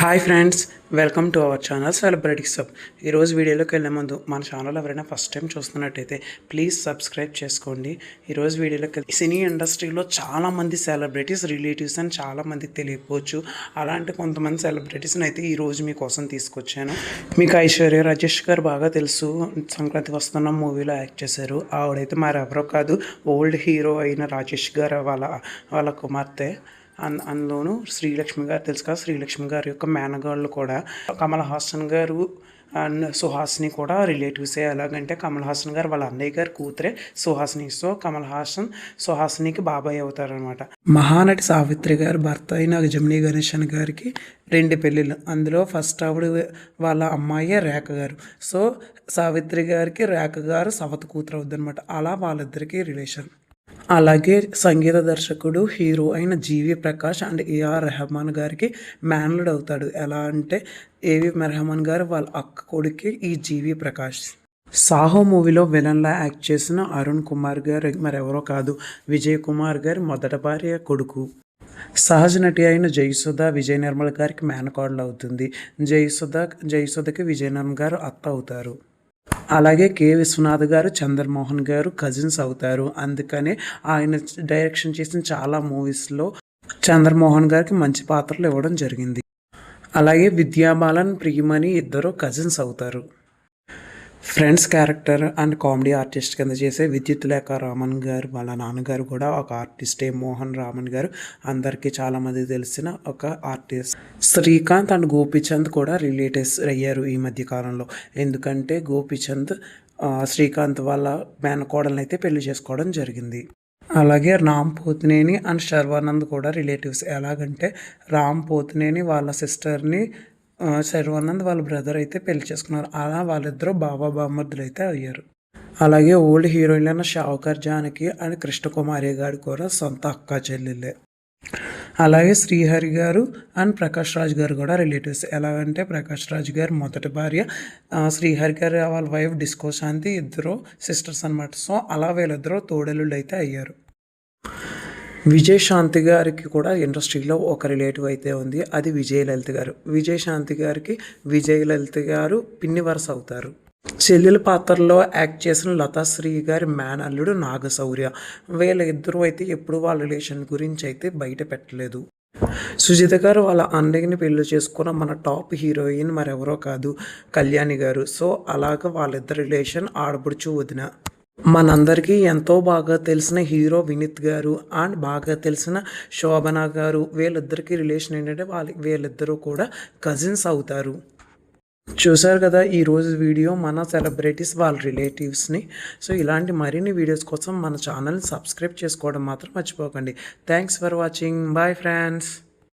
Hi friends welcome to our channel celebrity sub ఈరోజు వీడియోలోకి వెళ్ళే ముందు మన ఛానల్ ఎవరైనా ఫస్ట్ టైం చూస్తున్నట్టయితే ప్లీజ్ సబ్స్క్రైబ్ చేసుకోండి. ఈరోజు వీడియోలోకి వెళ్ళి సినీ ఇండస్ట్రీలో చాలామంది సెలబ్రిటీస్ రిలేటివ్స్ అని చాలామందికి తెలియకపోవచ్చు. అలాంటి కొంతమంది సెలబ్రిటీస్ని అయితే ఈరోజు మీకోసం తీసుకొచ్చాను. మీకు ఐశ్వర్య రాజేష్ గారు బాగా తెలుసు. సంక్రాంతి వస్తున్న మూవీలో యాక్ట్ చేశారు. ఆవిడైతే మరెవరో కాదు ఓల్డ్ హీరో అయిన రాజేష్ గారు వాళ్ళ వాళ్ళ కుమార్తె. అందులోనూ శ్రీలక్ష్మి గారు తెలుసు కదా శ్రీలక్ష్మి గారి యొక్క మేనగాళ్ళు కూడా. కమల్ హాసన్ గారు అండ్ సుహాసిని కూడా రిలేటివ్సే. ఎలాగంటే కమల్ హాసన్ గారు వాళ్ళ అన్నయ్య గారు కూతురే. సుహాసిని సో కమల్ హాసన్ సుహాసినికి బాబాయ్ అవుతారనమాట మహానటి సావిత్రి గారు భర్త అయిన జమినీ గణేశన్ గారికి రెండు పెళ్ళిళ్ళు. అందులో ఫస్ట్ ఆవిడ వాళ్ళ అమ్మాయి రేఖ గారు. సో సావిత్రి గారికి రేఖ గారు సవత కూతురు అవుద్దనమాట అలా వాళ్ళిద్దరికీ రిలేషన్. అలాగే సంగీత దర్శకుడు హీరో అయిన జీవి ప్రకాష్ అండ్ ఏఆర్ రెహమాన్ గారికి మేనలుడు అవుతాడు. ఎలా అంటే ఏవి రెహమాన్ గారు వాళ్ళ అక్క కొడుకి ఈ జీవి ప్రకాష్. సాహో మూవీలో విలన్లా యాక్ట్ చేసిన అరుణ్ కుమార్ గారు మరెవరో కాదు విజయ్ కుమార్ గారి మొదటి భార్య కొడుకు. సహజ నటి అయిన జయసుధ విజయ నిర్మల్ గారికి మేనకోడలు అవుతుంది. జయసుధ జయసుధకి విజయ నిర్మల్ గారు అత్త అవుతారు. అలాగే కె. విశ్వనాథ్ గారు చంద్రమోహన్ గారు కజిన్స్ అవుతారు. అందుకనే ఆయన డైరెక్షన్ చేసిన చాలా మూవీస్లో చంద్రమోహన్ గారికి మంచి పాత్రలు ఇవ్వడం జరిగింది. అలాగే విద్యాబాలన్ ప్రియమణి ఇద్దరు కజిన్స్ అవుతారు. Friends character and comedy artist కింద చేసే విద్యుత్ లేఖ రామన్ గారు వాళ్ళ నాన్నగారు కూడా ఒక ఆర్టిస్టే మోహన్ రామన్ గారు. అందరికీ చాలామంది తెలిసిన ఒక ఆర్టిస్ట్. శ్రీకాంత్ అండ్ గోపీచంద్ కూడా రిలేటివ్స్ అయ్యారు ఈ మధ్య కాలంలో. ఎందుకంటే గోపీచంద్ శ్రీకాంత్ వాళ్ళ మేనకోడలను అయితే పెళ్ళి చేసుకోవడం జరిగింది. అలాగే రామ్ పోతినేని అండ్ శర్వానంద్ కూడా రిలేటివ్స్. ఎలాగంటే రామ్ పోతినేని వాళ్ళ సిస్టర్ని శర్వానంద్ వాళ్ళ బ్రదర్ అయితే పెళ్ళి చేసుకున్నారు. అలా వాళ్ళిద్దరూ బాబా బామ్మర్దులు అయితే అయ్యారు. అలాగే ఓల్డ్ హీరోయిన్ అయిన షావుకర్ జానకి అండ్ కృష్ణకుమారి గారు కూడా సొంత అక్క చెల్లెళ్ళే. అలాగే శ్రీహరి గారు అండ్ ప్రకాష్ రాజ్ గారు కూడా రిలేటివ్స్ ఎలాగంటే ప్రకాష్ రాజ్ గారు మొదటి భార్య శ్రీహరి గారు వాళ్ళ వైఫ్ డిస్కో శాంతి ఇద్దరు సిస్టర్స్ అన్నమాట. సో అలా వీళ్ళిద్దరూ తోడలుళ్ళు అయితే అయ్యారు. విజయశాంతి గారికి కూడా ఇండస్ట్రీలో ఒక రిలేటివ్ అయితే ఉంది. అది విజయలలిత గారు. విజయశాంతి గారికి విజయలలిత గారు పిన్ని వరస అవుతారు. చెల్లెల పాత్రలో యాక్ట్ చేసిన లతాశ్రీ గారి మేనల్లుడు నాగశౌర్య. వీళ్ళ ఇద్దరు అయితే ఎప్పుడు వాళ్ళ రిలేషన్ గురించి అయితే బయట పెట్టలేదు. సుజిత గారు వాళ్ళ అన్నయ్యని పెళ్ళి చేసుకున్న మన టాప్ హీరోయిన్ మరెవరో కాదు కళ్యాణి గారు. సో అలాగ వాళ్ళిద్దరి రిలేషన్ ఆడబడుచు వదిన. మనందరికీ ఎంతో బాగా తెలిసిన హీరో వినీత్ గారు అండ్ బాగా తెలిసిన శోభన గారు. వీళ్ళిద్దరికీ రిలేషన్ ఏంటంటే వాళ్ళ వీళ్ళిద్దరూ కూడా కజిన్స్ అవుతారు. చూసారు కదా ఈరోజు వీడియో మన సెలబ్రిటీస్ వాళ్ళ రిలేటివ్స్ని సో ఇలాంటి మరిన్ని వీడియోస్ కోసం మన ఛానల్ని సబ్స్క్రైబ్ చేసుకోవడం మాత్రం మర్చిపోకండి. Thanks for watching bye friends